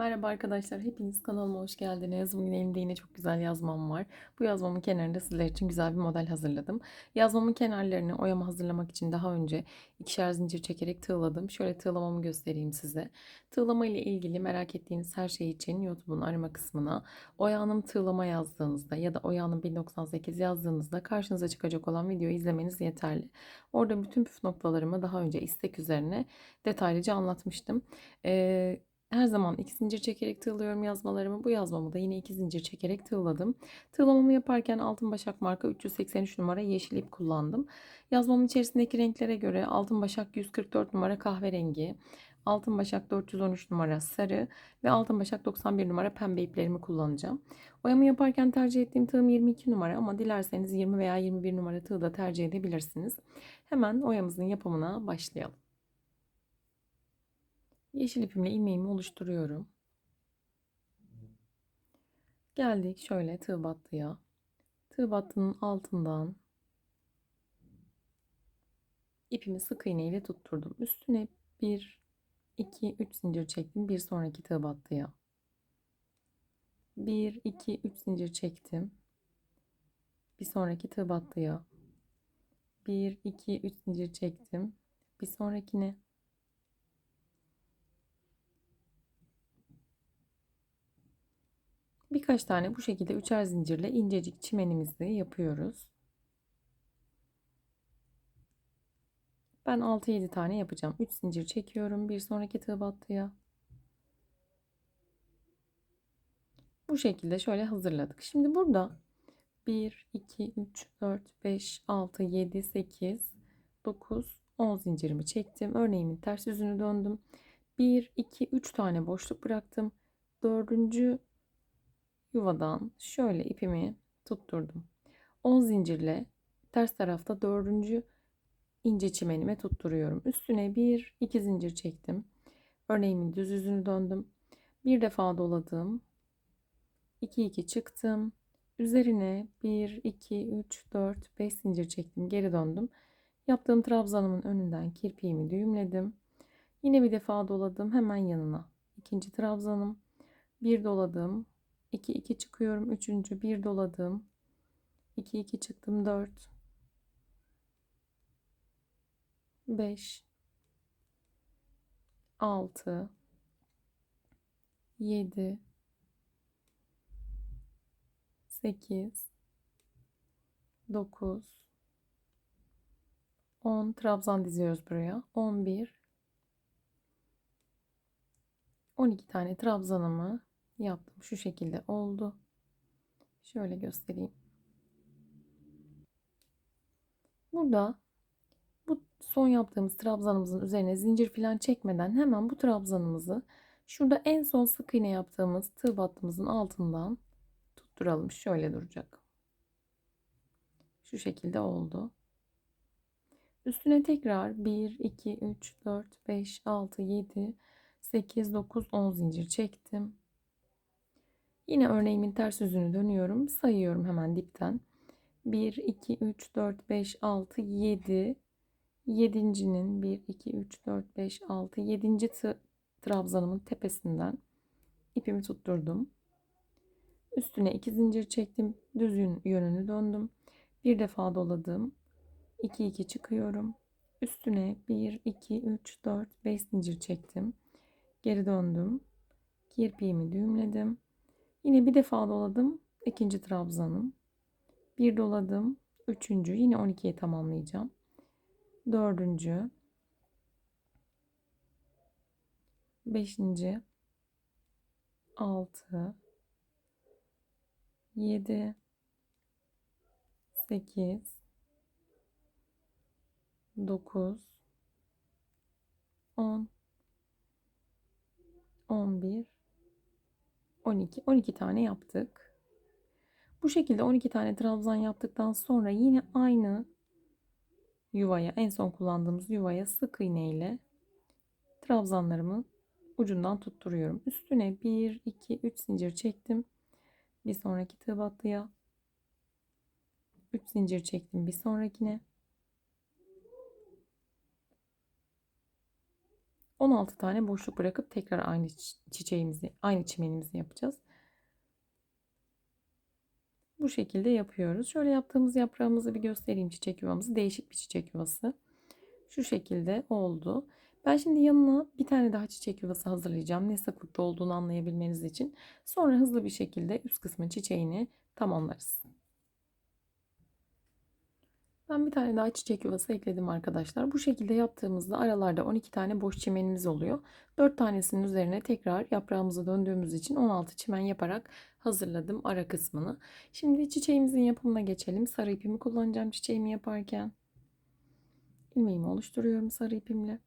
Merhaba arkadaşlar, hepiniz kanalıma hoş geldiniz. Bugün elimde yine çok güzel yazmam var. Bu yazmamın kenarında sizler için güzel bir model hazırladım. Yazmamın kenarlarını oyama hazırlamak için daha önce ikişer zincir çekerek tığladım. Şöyle tığlamamı göstereyim size. Tığlama ile ilgili merak ettiğiniz her şey için YouTube'un arama kısmına Oya tığlama yazdığınızda ya da Oya 1098 yazdığınızda karşınıza çıkacak olan videoyu izlemeniz yeterli. Orada bütün püf noktalarımı daha önce istek üzerine detaylıca anlatmıştım. Ee, her zaman iki zincir çekerek tığlıyorum yazmalarımı. Bu yazmamı da yine iki zincir çekerek tığladım. Tığlamamı yaparken altın başak marka 383 numara yeşil ip kullandım. Yazmamın içerisindeki renklere göre altın başak 144 numara kahverengi, altın başak 413 numara sarı ve altın başak 91 numara pembe iplerimi kullanacağım. Oyamı yaparken tercih ettiğim tığım 22 numara ama dilerseniz 20 veya 21 numara tığ da tercih edebilirsiniz. Hemen oyamızın yapımına başlayalım. Yeşil ipimle ilmeğimi oluşturuyorum. Geldik şöyle tığ battıya. Tığ battının altından ipimi sık iğne ile tutturdum. Üstüne 1 2 3 zincir çektim. Bir sonraki tığ battıya. 1 2 3 zincir çektim. Bir sonraki tığ battıya. 1 2 3 zincir çektim. Bir sonrakine Birkaç tane bu şekilde üçer zincirle incecik çimenimizi yapıyoruz. Ben 6-7 tane yapacağım. 3 zincir çekiyorum. Bir sonraki tığ battıya. Bu şekilde şöyle hazırladık. Şimdi burada 1, 2, 3, 4, 5, 6, 7, 8, 9, 10 zincirimi çektim. Örneğimin ters yüzünü döndüm. 1, 2, 3 tane boşluk bıraktım. Dördüncü yuvadan şöyle ipimi tutturdum. 10 zincirle ters tarafta dördüncü ince çimenime tutturuyorum. Üstüne bir iki zincir çektim. Örneğimin düz yüzünü döndüm. Bir defa doladım. 2 2 çıktım. Üzerine 1 2 3 4 5 zincir çektim. Geri döndüm. Yaptığım trabzanımın önünden kirpiğimi düğümledim. Yine bir defa doladım. Hemen yanına. ikinci trabzanım. Bir doladım. 2 2 çıkıyorum. Üçüncü. Bir doladım. 2 2 çıktım. 4 5 6 7 8 9 10 trabzan diziyoruz buraya. 11 12 tane trabzanımı yaptım. Şu şekilde oldu. Şöyle göstereyim. Burada bu son yaptığımız trabzanımızın üzerine zincir falan çekmeden hemen bu trabzanımızı şurada en son sık iğne yaptığımız tığ battığımızın altından tutturalım. Şöyle duracak. Şu şekilde oldu. Üstüne tekrar 1, 2, 3, 4, 5, 6, 7, 8, 9, 10 zincir çektim. Yine örneğimin ters yüzünü dönüyorum. Sayıyorum hemen dipten. 1, 2, 3, 4, 5, 6, 7. Yedincinin 1, 2, 3, 4, 5, 6, 7. trabzanımın tepesinden ipimi tutturdum. Üstüne 2 zincir çektim. Düz yönünü döndüm. Bir defa doladım. 2, 2 çıkıyorum. Üstüne 1, 2, 3, 4, 5 zincir çektim. Geri döndüm. Kirpiğimi düğümledim. Yine bir defa doladım. ikinci trabzanım. Bir doladım. Üçüncü. Yine 12'ye tamamlayacağım. Dördüncü. Beşinci. Altı. Yedi. Sekiz. Dokuz. On. On bir. 12. 12 tane yaptık. Bu şekilde 12 tane trabzan yaptıktan sonra yine aynı yuvaya en son kullandığımız yuvaya sık iğne ile trabzanlarımı ucundan tutturuyorum. Üstüne 1 2 3 zincir çektim. Bir sonraki tığ battıya 3 zincir çektim bir sonrakine 16 tane boşluk bırakıp tekrar aynı çiçeğimizi, aynı çimenimizi yapacağız. Bu şekilde yapıyoruz. Şöyle yaptığımız yaprağımızı bir göstereyim çiçek yuvamızı. Değişik bir çiçek yuvası. Şu şekilde oldu. Ben şimdi yanına bir tane daha çiçek yuvası hazırlayacağım. Ne sıklıkta olduğunu anlayabilmeniz için. Sonra hızlı bir şekilde üst kısmın çiçeğini tamamlarız. Ben bir tane daha çiçek yuvası ekledim arkadaşlar. Bu şekilde yaptığımızda aralarda 12 tane boş çimenimiz oluyor. 4 tanesinin üzerine tekrar yaprağımızı döndüğümüz için 16 çimen yaparak hazırladım ara kısmını. Şimdi çiçeğimizin yapımına geçelim. Sarı ipimi kullanacağım çiçeğimi yaparken. İlmeğimi oluşturuyorum sarı ipimle.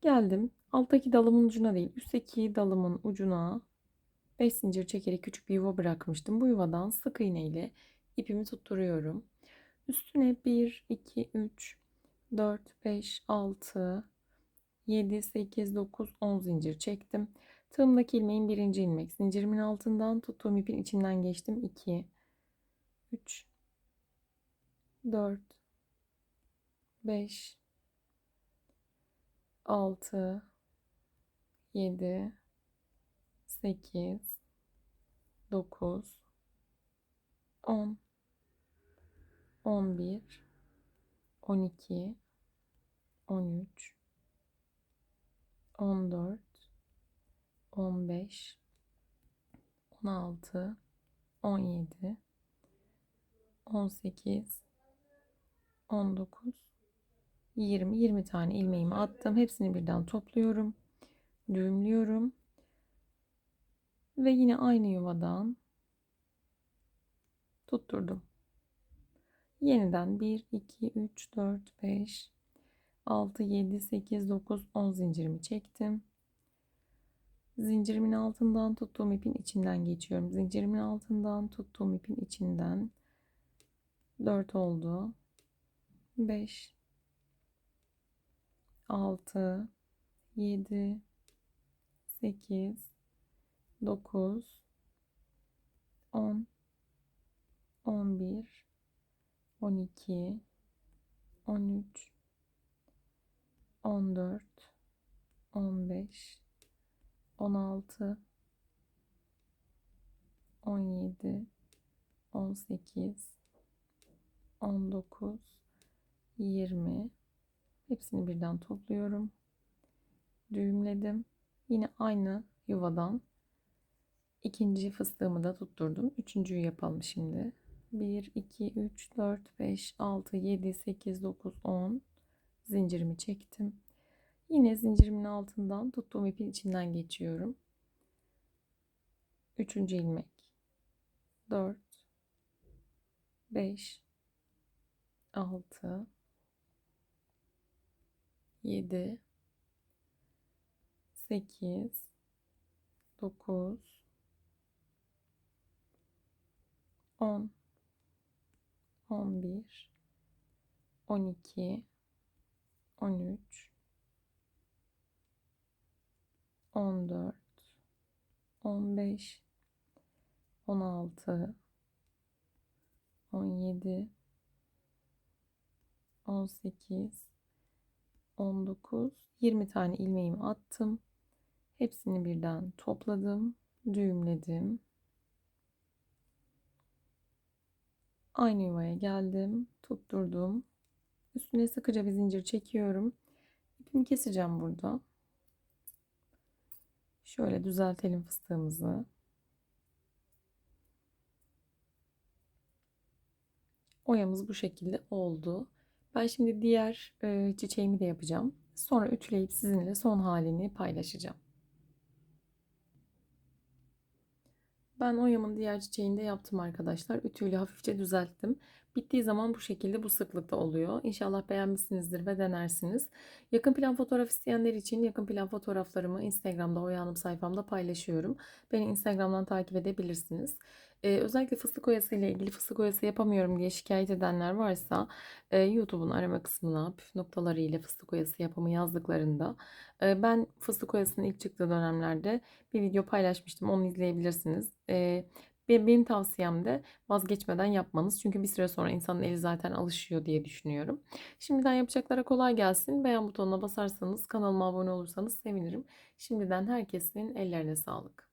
Geldim. Alttaki dalımın ucuna değil, üstteki dalımın ucuna 5 zincir çekerek küçük bir yuva bırakmıştım. Bu yuvadan sık iğne ile ipimi tutturuyorum. Üstüne 1, 2, 3, 4, 5, 6, 7, 8, 9, 10 zincir çektim. Tığımdaki ilmeğin birinci ilmek. Zincirimin altından tuttuğum ipin içinden geçtim. 2, 3, 4, 5, 6, 7, 8, 9, 10, 11, 12, 13, 14, 15, 16, 17, 18, 19, 20, 20 tane ilmeğimi attım. Hepsini birden topluyorum. Düğümlüyorum. Ve yine aynı yuvadan tutturdum. Yeniden 1, 2, 3, 4, 5, 6, 7, 8, 9, 10 zincirimi çektim. Zincirimin altından tuttuğum ipin içinden geçiyorum. Zincirimin altından tuttuğum ipin içinden 4 oldu. 5 6 7 8 9 10 11 12 13 14 15 16 17 18 19 20 hepsini birden topluyorum. Düğümledim. Yine aynı yuvadan ikinci fıstığımı da tutturdum. Üçüncüyü yapalım şimdi 1 2 3 4 5 6 7 8 9 10 zincirimi çektim. Yine zincirimin altından tuttuğum ipin içinden geçiyorum. Üçüncü ilmek. 4 5 6 7 8 9 10 11 12 13 14 15 16 17 18 19 20 tane ilmeğimi attım. Hepsini birden topladım, düğümledim. Aynı yuvaya geldim, tutturdum. Üstüne sıkıca bir zincir çekiyorum. İpimi keseceğim burada. Şöyle düzeltelim fıstığımızı. Oyamız bu şekilde oldu. Ben şimdi diğer çiçeğimi de yapacağım. Sonra ütüleyip sizinle son halini paylaşacağım. Ben oyamın diğer çiçeğini de yaptım arkadaşlar. Ütüyle hafifçe düzelttim. Bittiği zaman bu şekilde bu sıklıkta oluyor. İnşallah beğenmişsinizdir ve denersiniz. Yakın plan fotoğraf isteyenler için yakın plan fotoğraflarımı Instagram'da Oya Hanım sayfamda paylaşıyorum. Beni Instagram'dan takip edebilirsiniz. Ee, özellikle fıstık oyası ile ilgili fıstık oyası yapamıyorum diye şikayet edenler varsa e, YouTube'un arama kısmına püf noktaları ile fıstık oyası yapımı yazdıklarında e, ben fıstık oyasının ilk çıktığı dönemlerde bir video paylaşmıştım. Onu izleyebilirsiniz. E, Be- Benim tavsiyem de vazgeçmeden yapmanız. Çünkü bir süre sonra insanın eli zaten alışıyor diye düşünüyorum. Şimdiden yapacaklara kolay gelsin. Beğen butonuna basarsanız, kanalıma abone olursanız sevinirim. Şimdiden herkesin ellerine sağlık.